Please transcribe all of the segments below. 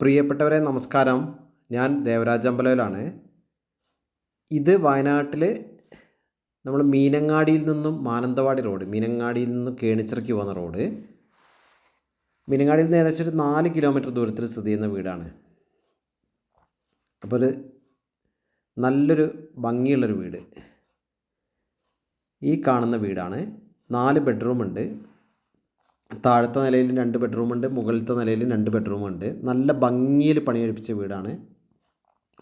പ്രിയപ്പെട്ടവരെ നമസ്കാരം. ഞാൻ ദേവരാജ് അമ്പലയിലാണ് ഇത് വയനാട്ടിൽ നമ്മൾ മീനങ്ങാടിയിൽ നിന്നും മാനന്തവാടി റോഡ് മീനങ്ങാടിയിൽ നിന്നും കേണിച്ചിറക്കി പോകുന്ന റോഡ്. മീനങ്ങാടിയിൽ നിന്ന് ഏകദേശം ഒരു നാല് കിലോമീറ്റർ ദൂരത്തിൽ സ്ഥിതി ചെയ്യുന്ന വീടാണ്. അപ്പോൾ ഒരു നല്ലൊരു ഭംഗിയുള്ളൊരു വീട്. ഈ കാണുന്ന വീടാണ്. നാല് ബെഡ്റൂം ഉണ്ട് താഴത്തെ നിലയിൽ രണ്ട് ബെഡ്റൂമുണ്ട് മുകളിലത്തെ നിലയിൽ രണ്ട് ബെഡ്റൂമുണ്ട്. നല്ല ഭംഗിയിൽ പണികഴിപ്പിച്ച വീടാണ്.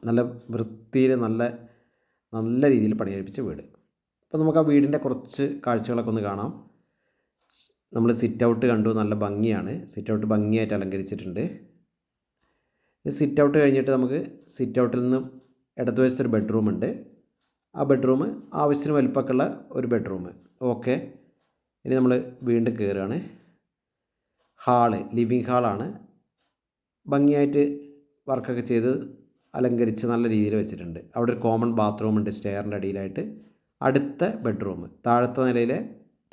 നല്ല വൃത്തിയിൽ നല്ല നല്ല രീതിയിൽ പണികഴിപ്പിച്ച വീട്. അപ്പോൾ നമുക്ക് ആ വീടിന്റെ കുറച്ച് കാഴ്ചകളൊക്കെ ഒന്ന് കാണാം. നമ്മൾ സിറ്റ് ഔട്ട് കണ്ടു നല്ല ഭംഗിയാണ്. സിറ്റ് ഔട്ട് ഭംഗിയായിട്ട് അലങ്കരിച്ചിട്ടുണ്ട്. സിറ്റ് ഔട്ട് കഴിഞ്ഞിട്ട് നമുക്ക് സിറ്റ് ഔട്ടിൽ നിന്നും ഇടതുവശത്തൊരു ബെഡ്റൂമുണ്ട് ആ ബെഡ്റൂം ആവശ്യത്തിന് വലിപ്പമൊക്കെയുള്ള ഒരു ബെഡ്റൂം. ഓക്കെ. ഇനി നമ്മൾ വീണ്ടും കയറുകയാണ് ഹാൾ ലിവിങ് ഹാളാണ്. ഭംഗിയായിട്ട് വർക്കൊക്കെ ചെയ്ത് അലങ്കരിച്ച് നല്ല രീതിയിൽ വെച്ചിട്ടുണ്ട്. അവിടെ ഒരു കോമൺ ബാത്റൂം ഉണ്ട് സ്റ്റെയറിന്റെ അടിയിലായിട്ട്. അടുത്ത ബെഡ്റൂം താഴത്തെ നിലയിലെ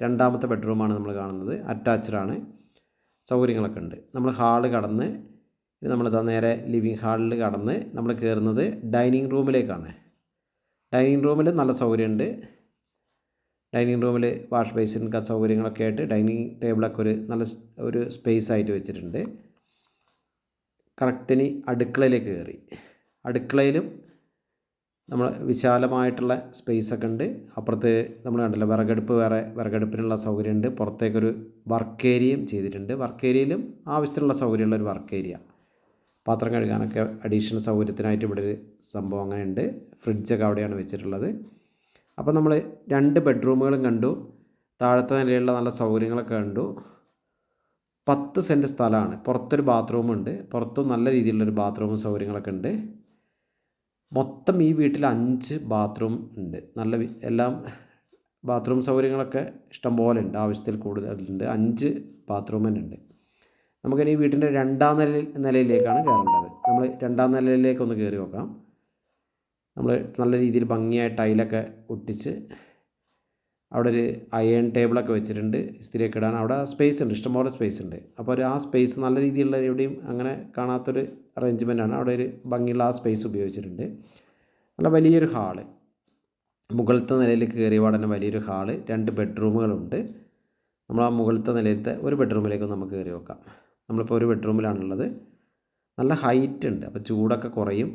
രണ്ടാമത്തെ ബെഡ്റൂമാണ് നമ്മൾ കാണുന്നത്. അറ്റാച്ച്ഡാണ് സൗകര്യങ്ങളൊക്കെ ഉണ്ട്. നമ്മൾ ഹാൾ കടന്ന് നമ്മൾ നേരെ ലിവിങ് ഹാളിൽ കടന്ന് നമ്മൾ കയറുന്നത് ഡൈനിങ് റൂമിലേക്കാണ്. ഡൈനിങ് റൂമിൽ നല്ല സൗകര്യമുണ്ട്. ഡൈനിങ് റൂമിൽ വാഷ് ബേസിൻ സൗകര്യങ്ങളൊക്കെ ആയിട്ട് ഡൈനിങ് ടേബിളൊക്കെ ഒരു നല്ല ഒരു സ്പേസ് ആയിട്ട് വെച്ചിട്ടുണ്ട്. കറക്റ്റിന് അടുക്കളയിലേക്ക് കയറി. അടുക്കളയിലും നമ്മൾ വിശാലമായിട്ടുള്ള സ്പേസ് ഒക്കെ ഉണ്ട്. അപ്പുറത്ത് നമ്മൾ കണ്ടല്ലോ വിറകടുപ്പ് വേറെ വിറകടുപ്പിനുള്ള സൗകര്യമുണ്ട്. പുറത്തേക്കൊരു വർക്ക് ഏരിയയും ചെയ്തിട്ടുണ്ട്. വർക്ക് ഏരിയയിലും ആവശ്യത്തിനുള്ള സൗകര്യമുള്ള ഒരു വർക്ക് ഏരിയ പാത്രം കഴുകാനൊക്കെ അഡീഷണൽ സൗകര്യത്തിനായിട്ട് ഇവിടെ ഒരു സംഭവം അങ്ങനെ ഉണ്ട് ഫ്രിഡ്ജൊക്കെ അവിടെയാണ് വെച്ചിട്ടുള്ളത്. അപ്പോൾ നമ്മൾ രണ്ട് ബെഡ്റൂമുകളും കണ്ടു. താഴത്തെ നിലയിലുള്ള നല്ല സൗകര്യങ്ങളൊക്കെ കണ്ടു. പത്ത് സെന്റ് സ്ഥലമാണ്. പുറത്തൊരു ബാത്റൂം ഉണ്ട് പുറത്തും നല്ല രീതിയിലുള്ളൊരു ബാത്റൂമും സൗകര്യങ്ങളൊക്കെ ഉണ്ട്. മൊത്തം ഈ വീട്ടിൽ അഞ്ച് ബാത്റൂം ഉണ്ട്. നല്ല എല്ലാം ബാത്റൂം സൗകര്യങ്ങളൊക്കെ ഇഷ്ടംപോലെ ഉണ്ട്. ആവശ്യത്തിൽ കൂടുതലുണ്ട്. അഞ്ച് ബാത്റൂം തന്നെ ഉണ്ട്. നമുക്കിനി വീട്ടിന്റെ രണ്ടാം നില നിലയിലേക്കാണ് കയറേണ്ടത്. നമ്മൾ രണ്ടാം നിലയിലേക്കൊന്ന് കയറി നോക്കാം. നമ്മൾ നല്ല രീതിയിൽ ഭംഗിയായിട്ട് ടൈലൊക്കെ ഒട്ടിച്ച് അവിടെ ഒരു അയൺ ടേബിളൊക്കെ വെച്ചിട്ടുണ്ട് ഇസ്തിരിയൊക്കെ ഇടാൻ. അവിടെ സ്പേസ് ഉണ്ട് ഇഷ്ടംപോലെ സ്പേസ് ഉണ്ട്. അപ്പോൾ ഒരു ആ സ്പേസ് നല്ല രീതിയിലുള്ള എവിടെയും അങ്ങനെ കാണാത്തൊരു അറേഞ്ച്മെന്റാണ് അവിടെ ഒരു ഭംഗിയുള്ള ആ സ്പേസ് ഉപയോഗിച്ചിട്ടുണ്ട്. നല്ല വലിയൊരു ഹാൾ മുകളിലത്തെ നിലയിൽ കയറിയ പാടന്നെ വലിയൊരു ഹാൾ രണ്ട് ബെഡ്റൂമുകളുണ്ട് നമ്മൾ ആ മുകളിലത്തെ നിലയിലത്തെ ഒരു ബെഡ്റൂമിലേക്ക് നമുക്ക് കയറി വെക്കാം നമ്മളിപ്പോൾ ഒരു ബെഡ്റൂമിലാണുള്ളത് നല്ല ഹൈറ്റ് ഉണ്ട്. അപ്പോൾ ചൂടൊക്കെ കുറയും.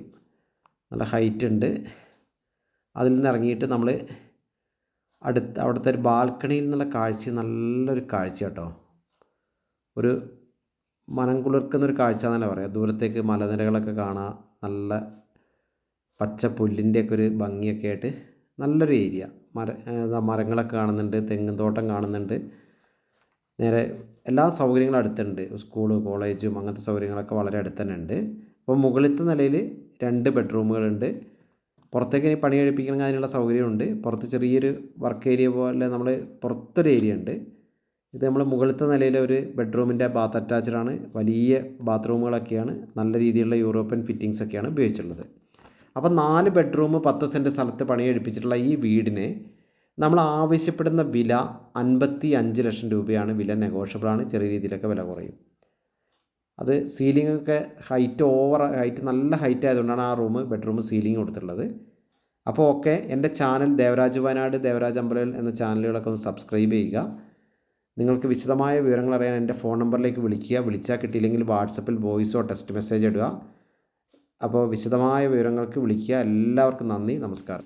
നല്ല ഹൈറ്റ് ഉണ്ട്. അതിൽ നിന്ന് ഇറങ്ങിയിട്ട് നമ്മൾ അടുത്ത അവിടുത്തെ ഒരു ബാൽക്കണിയിൽ നിന്നുള്ള കാഴ്ച നല്ലൊരു കാഴ്ച കേട്ടോ. ഒരു മനം കുളിർക്കുന്നൊരു കാഴ്ച എന്നല്ല പറയാം. ദൂരത്തേക്ക് മലനിരകളൊക്കെ കാണാം നല്ല പച്ച പുല്ലിന്റെയൊക്കെ ഒരു ഭംഗിയൊക്കെ ആയിട്ട് നല്ലൊരു ഏരിയ മര മരങ്ങളൊക്കെ കാണുന്നുണ്ട് തെങ്ങും തോട്ടം കാണുന്നുണ്ട്. നേരെ എല്ലാ സൗകര്യങ്ങളും അടുത്തുണ്ട്. സ്കൂൾ കോളേജും അങ്ങനത്തെ സൗകര്യങ്ങളൊക്കെ വളരെ അടുത്ത് തന്നെ ഉണ്ട്. അപ്പോൾ മുകളിലത്തെ നിലയിൽ രണ്ട് ബെഡ്റൂമുകളുണ്ട്. പുറത്തേക്ക് പണി കഴിപ്പിക്കണമെങ്കിൽ അതിനുള്ള സൗകര്യമുണ്ട്. പുറത്ത് ചെറിയൊരു വർക്ക് ഏരിയ പോലെ നമ്മൾ പുറത്തൊരു ഏരിയ ഉണ്ട്. ഇത് നമ്മൾ മുകളിലത്തെ നിലയിലെ ഒരു ബെഡ്റൂമിന്റെ ബാത്ത് അറ്റാച്ച്ഡ് ആണ്. വലിയ ബാത്റൂമുകളൊക്കെയാണ്. നല്ല രീതിയിലുള്ള യൂറോപ്യൻ ഫിറ്റിങ്സ് ഒക്കെയാണ് ഉപയോഗിച്ചിട്ടുള്ളത്. അപ്പോൾ നാല് ബെഡ്റൂം പത്ത് സെന്റ് സ്ഥലത്ത് പണി കഴിപ്പിച്ചിട്ടുള്ള ഈ വീടിനെ നമ്മൾ ആവശ്യപ്പെടുന്ന വില അൻപത്തി അഞ്ച് ലക്ഷം രൂപയാണ്. വില നെഗോഷ്യബിളാണ്. ചെറിയ രീതിയിലൊക്കെ വില കുറയും. അത് സീലിംഗ് ഒക്കെ ഹൈറ്റ് ഓവർ ഹൈറ്റ് നല്ല ഹൈറ്റ് ആയതുകൊണ്ടാണ് ആ റൂം ബെഡ്റൂം സീലിംഗ് കൊടുത്തിട്ടുള്ളത്. അപ്പോൾ ഓക്കെ എന്റെ ചാനൽ ദേവരാജ് വയനാട് ദേവരാജ് അമ്പലൽ എന്ന ചാനലുകളൊക്കെ ഒന്ന് സബ്സ്ക്രൈബ് ചെയ്യുക. നിങ്ങൾക്ക് വിശദമായ വിവരങ്ങൾ അറിയാൻ എന്റെ ഫോൺ നമ്പറിലേക്ക് വിളിക്കുക. വിളിച്ചാൽ കിട്ടിയില്ലെങ്കിൽ വാട്സപ്പിൽ വോയിസോ ടെക്സ്റ്റ് മെസ്സേജ് ഇടുക. അപ്പോൾ വിശദമായ വിവരങ്ങൾക്ക് വിളിക്കുക. എല്ലാവർക്കും നന്ദി. നമസ്കാരം.